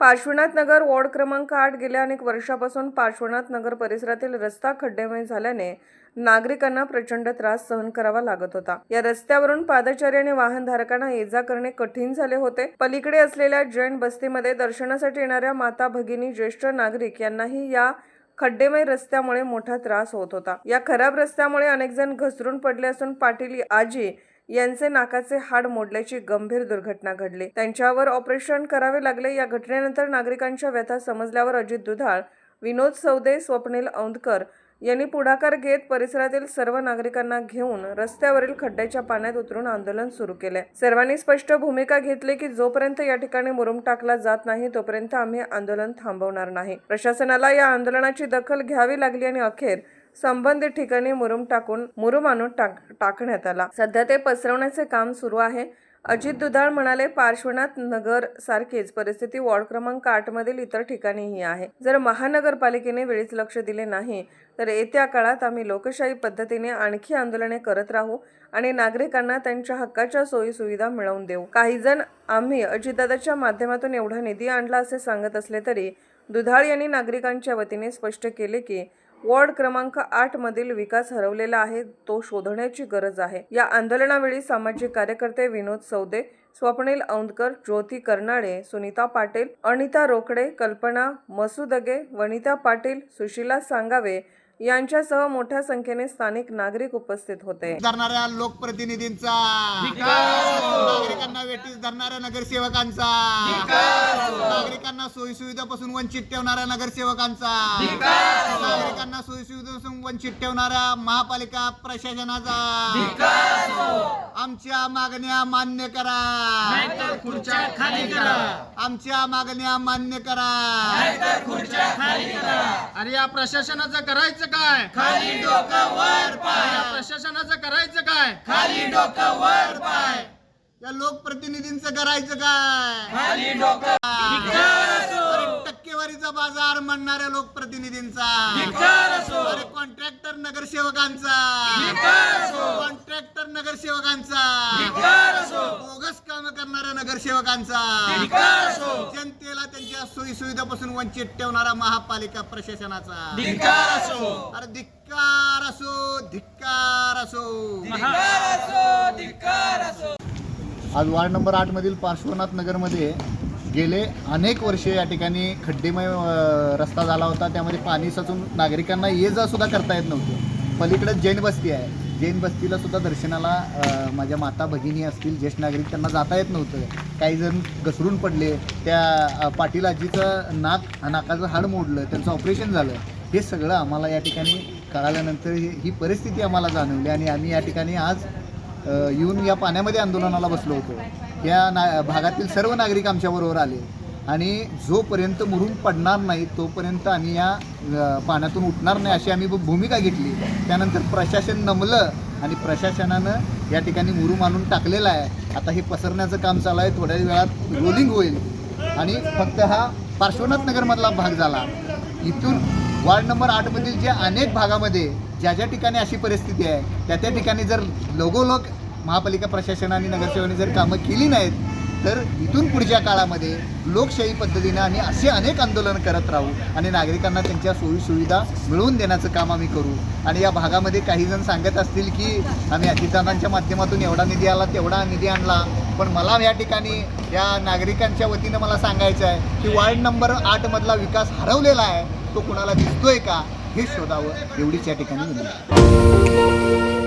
पार्श्वनाथ नगर ward क्रमांक आठ गेल्या अनेक वर्षापासून पार्श्वनाथ नगर परिसरातील रस्ता खड्डेमय झाल्याने नागरिकांना प्रचंड त्रास सहन करावा लागत होता. या रस्त्यावरून पादचारी आणि वाहनधारकांना ये जा करणे कठीण झाले होते. पलीकडे असलेल्या जैन बस्तीमध्ये दर्शनासाठी येणाऱ्या माता भगिनी ज्येष्ठ नागरिक यांनाही या खड्डेमय रस्त्यामुळे मोठा त्रास होत होता. या खराब रस्त्यामुळे अनेक जण घसरून पडले असून पाटील आजी यांचे नाकाचे हाड मोडल्याची गंभीर दुर्घटना घडली. त्यांच्यावर ऑपरेशन करावे लागले. या घटनेनंतर नागरिकांच्या व्यथा समजल्यावर अजित दुधाळ विनोद सौदे स्वप्नील औंधकर यांनी पुढाकार घेत परिसरातील सर्व नागरिकांना घेऊन रस्त्यावरील खड्ड्याच्या पाण्यात उतरून आंदोलन सुरू केले. सर्वांनी स्पष्ट भूमिका घेतली की जोपर्यंत या ठिकाणी मुरुम टाकला जात नाही तोपर्यंत आम्ही आंदोलन थांबवणार नाही. प्रशासनाला या आंदोलनाची दखल घ्यावी लागली आणि अखेर संबंधित ठिकाणी मुरुम टाकून मुरुम आणून टाक टाकण्यात आला. सध्या ते पसरवण्याचे काम सुरू आहे. अजित दुधाळ म्हणाले पार्श्वनाथ नगर सारखीच परिस्थिती वॉर्ड क्रमांक आठ मधील इतर ठिकाणीही आहे. जर महानगरपालिकेने वेळीच लक्ष दिले नाही तर येत्या काळात आम्ही लोकशाही पद्धतीने आणखी आंदोलने करत राहू आणि नागरिकांना त्यांच्या हक्काच्या सोयी सुविधा मिळवून देऊ. काही जण आम्ही अजितदादाच्या माध्यमातून एवढा निधी आणला असे सांगत असले तरी दुधाळ यांनी नागरिकांच्या वतीने स्पष्ट केले की वॉर्ड क्रमांक आठ मधील विकास हरवलेला आहे तो शोधण्याची गरज आहे. या आंदोलनावेळी सामाजिक कार्यकर्ते विनोद सौदे स्वप्नील औंदकर ज्योती कर्नाळे सुनीता पाटील अनिता रोकडे कल्पना मसुदगे वनिता पाटील सुशीला सांगावे यांच्यासह मोठ्या संख्येने स्थानिक नागरिक उपस्थित होते. धरणाऱ्या लोकप्रतिनिधींचा. नागरिकांना वेटीस धरणाऱ्या नगरसेवकांचा. नागरिकांना सोयी सुविधापासून वंचित ठेवणाऱ्या नगरसेवकांचा. नागरिकांना सोयी सुविधापासून वंचित ठेवणाऱ्या महापालिका प्रशासनाचा. आमच्या मागण्या मान्य करा. खुर्च्या खाली करा. आमच्या मागण्या मान्य करा. अरे या प्रशासनाचं करायचं काय? खाली डोकं वर पाय. या प्रशासनाचं करायचं काय? खाली डोकं वर पाय. या लोकप्रतिनिधींचं करायचं काय? खाली डोकं. टक्केवारीचा बाजार म्हणणाऱ्या लोकप्रतिनिधींचा. कॉन्ट्रॅक्टर नगरसेवकांचा. कॉन्ट्रॅक्टर नगरसेवकांचा. बोगस काम करणाऱ्या नगरसेवकांचा. जनतेला त्यांच्या सोयी सुविधापासून वंचित ठेवणारा महापालिका प्रशासनाचा. अरे धिक्कार असो धिक्कार असो. आज वार्ड नंबर आठ मधील पार्श्वनाथ नगरमध्ये गेले अनेक वर्षे या ठिकाणी खड्डेमय रस्ता झाला होता. त्यामध्ये पाणी साचून नागरिकांना ये जा सुद्धा करता येत नव्हतं. पलीकडे जैन बस्ती आहे. जैन बस्तीला सुद्धा दर्शनाला माझ्या माता भगिनी असतील ज्येष्ठ नागरिक त्यांना जाता येत नव्हतं. काही जण घसरून पडले. त्या पाटीलाजीचं पाटील आजीचं नाक नाकाचं हाड मोडलं. त्यांचं ऑपरेशन झालं. हे सगळं आम्हाला या ठिकाणी कळाल्यानंतर ही परिस्थिती आम्हाला जाणवली आणि आम्ही या ठिकाणी आज येऊन या पाण्यामध्ये आंदोलनाला बसलो होतो. या ना भागातील सर्व नागरिक आमच्याबरोबर आले. आणि जोपर्यंत मुरून पडणार नाही तोपर्यंत आम्ही या पाण्यातून उठणार नाही अशी आम्ही भूमिका घेतली. त्यानंतर प्रशासन नमलं आणि प्रशासनानं या ठिकाणी मुरूम आणून टाकलेला आहे. आता हे पसरण्याचं काम चालू आहे. थोड्या वेळात रोलिंग होईल. आणि फक्त हा पार्श्वनाथ नगरमधला भाग झाला. इथून वार्ड नंबर आठमधील ज्या अनेक भागामध्ये ज्या ज्या ठिकाणी अशी परिस्थिती आहे त्या त्या ठिकाणी जर लोगोलोक महापालिका प्रशासन आणि नगरसेवकांनी जर कामं केली नाहीत तर इथून पुढच्या काळामध्ये लोकशाही पद्धतीनं आम्ही असे अनेक आंदोलन करत राहू आणि नागरिकांना त्यांच्या सोयीसुविधा मिळवून देण्याचं काम आम्ही करू. आणि या भागामध्ये काही जण सांगत असतील की आम्ही अतिथांच्या माध्यमातून एवढा निधी आला तेवढा निधी आणला पण मला या ठिकाणी या नागरिकांच्या वतीनं मला सांगायचं आहे की वार्ड नंबर आठमधला विकास हरवलेला आहे तो कुणाला दिसतोय का हे शोधावं एवढीच या ठिकाणी